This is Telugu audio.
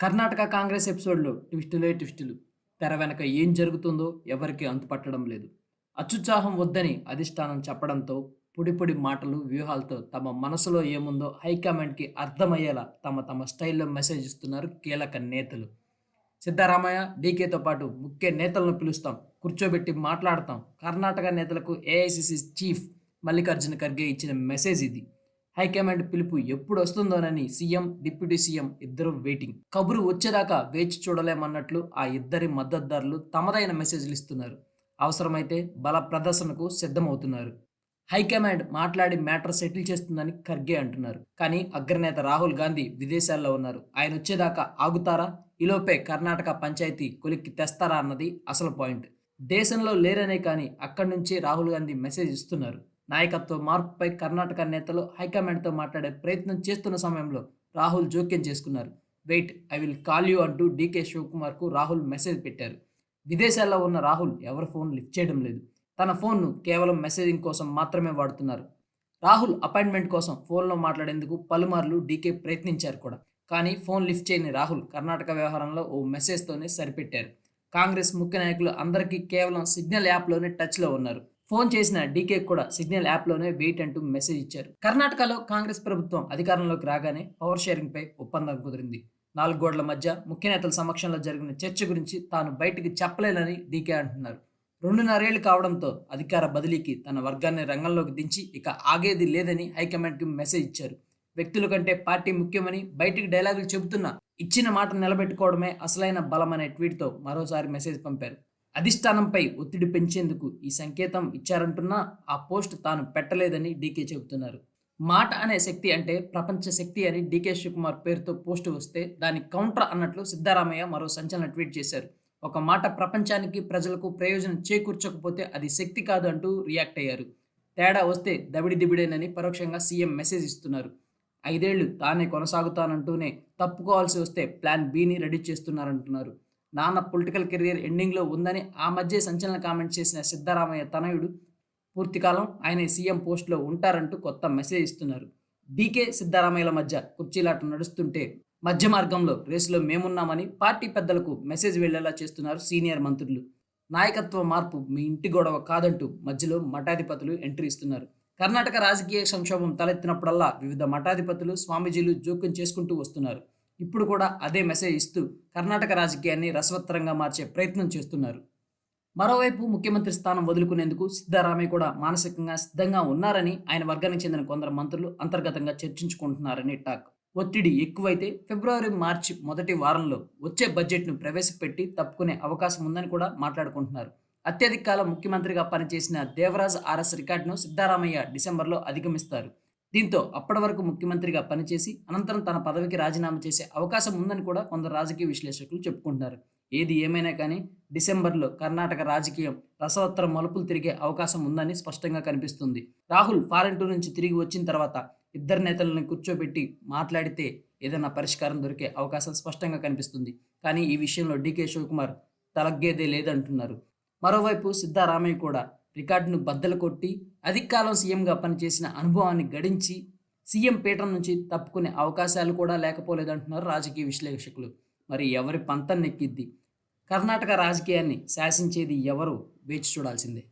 కర్ణాటక కాంగ్రెస్ ఎపిసోడ్లో ట్విస్టులే ట్విస్టులు. తెర వెనక ఏం జరుగుతుందో ఎవరికి అంతుపట్టడం లేదు. అత్యుత్సాహం వద్దని అధిష్టానం చెప్పడంతో పొడి పొడి మాటలు వ్యూహాలతో తమ మనసులో ఏముందో హైకమాండ్కి అర్థమయ్యేలా తమ తమ స్టైల్లో మెసేజ్ ఇస్తున్నారు కీలక నేతలు. సిద్ధరామయ్య డీకేతో పాటు ముఖ్య నేతలను పిలుస్తాం కూర్చోబెట్టి మాట్లాడతాం. కర్ణాటక నేతలకు ఏఐసిసి చీఫ్ మల్లికార్జున ఖర్గే ఇచ్చిన మెసేజ్ ఇది. హైకమాండ్ పిలుపు ఎప్పుడు వస్తుందోనని సీఎం డిప్యూటీ సీఎం ఇద్దరు వెయిటింగ్. కబురు వచ్చేదాకా వేచి చూడలేమన్నట్లు ఆ ఇద్దరి మద్దతుదారులు తమదైన మెసేజ్లు ఇస్తున్నారు అవసరమైతే బల ప్రదర్శనకు సిద్ధమవుతున్నారు. హైకమాండ్ మాట్లాడి మ్యాటర్ సెటిల్ చేస్తుందని ఖర్గే అంటున్నారు. కానీ అగ్రనేత రాహుల్ గాంధీ విదేశాల్లో ఉన్నారు. ఆయన వచ్చేదాకా ఆగుతారా? ఈలోపే కర్ణాటక పంచాయతీ కొలిక్కి తెస్తారా అన్నది అసలు పాయింట్. దేశంలో లేరనే కానీ అక్కడి నుంచి రాహుల్ గాంధీ మెసేజ్ ఇస్తున్నారు. నాయకత్వ మార్పుపై కర్ణాటక నేతలు హైకమాండ్తో మాట్లాడే ప్రయత్నం చేస్తున్న సమయంలో రాహుల్ జోక్యం చేసుకున్నారు. Wait I will call you అంటూ డీకే శివకుమార్కు రాహుల్ మెసేజ్ పెట్టారు. విదేశాల్లో ఉన్న రాహుల్ ఎవరి ఫోన్ లిఫ్ట్ చేయడం లేదు. తన ఫోన్ను కేవలం మెసేజింగ్ కోసం మాత్రమే వాడుతున్నారు. రాహుల్ అపాయింట్మెంట్ కోసం ఫోన్లో మాట్లాడేందుకు పలుమార్లు డీకే ప్రయత్నించారు కూడా. కానీ ఫోన్ లిఫ్ట్ చేయని రాహుల్ కర్ణాటక వ్యవహారంలో ఓ మెసేజ్తోనే సరిపెట్టారు. కాంగ్రెస్ ముఖ్య నాయకులు అందరికీ కేవలం సిగ్నల్ యాప్లోనే టచ్లో ఉన్నారు. ఫోన్ చేసిన డీకే కూడా సిగ్నల్ యాప్లోనే వెయిట్ అంటూ మెసేజ్ ఇచ్చారు. కర్ణాటకలో కాంగ్రెస్ ప్రభుత్వం అధికారంలోకి రాగానే పవర్ షేరింగ్పై ఒప్పందం కుదిరింది. నాలుగు గోడల మధ్య ముఖ్య నేతల సమక్షంలో జరిగిన చర్చ గురించి తాను బయటికి చెప్పలేనని డీకే అంటున్నారు. రెండున్నరేళ్ళు కావడంతో అధికార బదిలీకి తన వర్గాన్ని రంగంలోకి దించి ఇక ఆగేది లేదని హైకమాండ్కి మెసేజ్ ఇచ్చారు. వ్యక్తుల కంటే పార్టీ ముఖ్యమని బయటికి డైలాగులు చెబుతున్నా ఇచ్చిన మాట నిలబెట్టుకోవడమే అసలైన బలం అనే ట్వీట్తో మరోసారి మెసేజ్ పంపారు. అధిష్టానంపై ఒత్తిడి పెంచేందుకు ఈ సంకేతం ఇచ్చారంటున్నా ఆ పోస్ట్ తాను పెట్టలేదని డీకే చెబుతున్నారు. మాట అనే శక్తి అంటే ప్రపంచ శక్తి అని డీకే శివకుమార్ పేరుతో పోస్ట్ వస్తే దాని కౌంటర్ అన్నట్లు సిద్ధరామయ్య మరో సంచలన ట్వీట్ చేశారు. ఒక మాట ప్రపంచానికి ప్రజలకు ప్రయోజనం చేకూర్చకపోతే అది శక్తి కాదు అంటూ రియాక్ట్ అయ్యారు. తేడా వస్తే దబిడి దిబిడేనని పరోక్షంగా సీఎం మెసేజ్ ఇస్తున్నారు. ఐదేళ్ళు తానే కొనసాగుతానంటూనే తప్పుకోవాల్సి వస్తే ప్లాన్ బిని రెడీ చేస్తున్నారంటున్నారు. నాన్న పొలిటికల్ కెరీర్ ఎండింగ్లో ఉందని ఆ మధ్య సంచలన కామెంట్ చేసిన సిద్ధరామయ్య తనయుడు పూర్తికాలం ఆయన సీఎం పోస్ట్లో ఉంటారంటూ కొత్త మెసేజ్ ఇస్తున్నారు. డీకే సిద్ధరామయ్యల మధ్య కుర్చీలాట నడుస్తుంటే మధ్య మార్గంలో రేసులో మేమున్నామని పార్టీ పెద్దలకు మెసేజ్ వెళ్ళేలా చేస్తున్నారు సీనియర్ మంత్రులు. నాయకత్వ మార్పు మీ ఇంటి గొడవ కాదంటూ మధ్యలో మఠాధిపతులు ఎంట్రీ ఇస్తున్నారు. కర్ణాటక రాజకీయ సంక్షోభం తలెత్తినప్పుడల్లా వివిధ మఠాధిపతులు స్వామీజీలు జోక్యం చేసుకుంటూ వస్తున్నారు. ఇప్పుడు కూడా అదే మెసేజ్ ఇస్తూ కర్ణాటక రాజకీయాన్ని రసవత్తరంగా మార్చే ప్రయత్నం చేస్తున్నారు. మరోవైపు ముఖ్యమంత్రి స్థానం వదులుకునేందుకు సిద్ధారామయ్య కూడా మానసికంగా సిద్ధంగా ఉన్నారని ఆయన వర్గానికి చెందిన కొందరు మంత్రులు అంతర్గతంగా చర్చించుకుంటున్నారని టాక్. ఒత్తిడి ఎక్కువైతే ఫిబ్రవరి మార్చి మొదటి వారంలో వచ్చే బడ్జెట్ను ప్రవేశపెట్టి తప్పుకునే అవకాశం ఉందని కూడా మాట్లాడుకుంటున్నారు. అత్యధిక కాలం ముఖ్యమంత్రిగా పనిచేసిన దేవరాజ్ ఆర్ఎస్ రికార్డును సిద్ధారామయ్య డిసెంబర్లో అధిగమిస్తారు. దీంతో అప్పటి వరకు ముఖ్యమంత్రిగా పనిచేసి అనంతరం తన పదవికి రాజీనామా చేసే అవకాశం ఉందని కూడా కొందరు రాజకీయ విశ్లేషకులు చెప్పుకుంటున్నారు. ఏది ఏమైనా కానీ డిసెంబర్లో కర్ణాటక రాజకీయం రసవత్తర మలుపులు తిరిగే అవకాశం ఉందని స్పష్టంగా కనిపిస్తుంది. రాహుల్ ఫారెన్ టూర్ నుంచి తిరిగి వచ్చిన తర్వాత ఇద్దరు నేతలను కూర్చోబెట్టి మాట్లాడితే ఏదైనా పరిష్కారం దొరికే అవకాశం స్పష్టంగా కనిపిస్తుంది. కానీ ఈ విషయంలో డీకే శివకుమార్ తలగ్గేదే లేదంటున్నారు. మరోవైపు సిద్ధారామయ్య కూడా రికార్డును బద్దలు కొట్టి అధిక కాలం సీఎంగా పనిచేసిన అనుభవాన్ని గడించి సీఎం పీఠం నుంచి తప్పుకునే అవకాశాలు కూడా లేకపోలేదంటున్నారు రాజకీయ విశ్లేషకులు. మరి ఎవరి పంతం నెక్కిద్ది? కర్ణాటక రాజకీయాన్ని శాసించేది ఎవరు? వేచి చూడాల్సిందే.